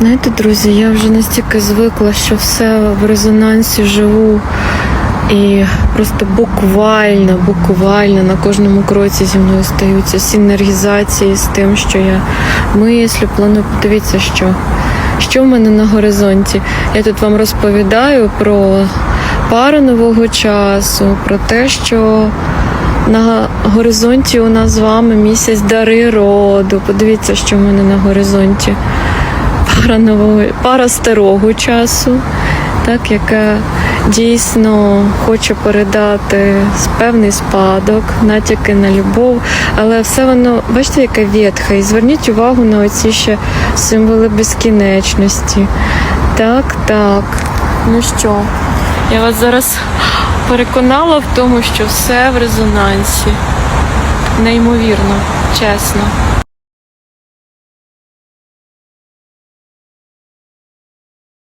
Знаєте, друзі, я вже настільки звикла, що все в резонансі живу. І просто буквально, буквально на кожному кроці зі мною стаються синергізації з тим, що я мислю, планую. Подивіться, що, що в мене на горизонті. Я тут вам розповідаю про пару нового часу, про те, що на горизонті у нас з вами місяць дари роду. Подивіться, що в мене на горизонті пара нового, пара старого часу, так, яка дійсно хоче передати певний спадок, натяки на любов, але все воно, бачите, яке ветхе. І зверніть увагу на оці ще символи безкінечності. Так, так. Ну що, я вас зараз переконала в тому, що все в резонансі. Неймовірно, чесно.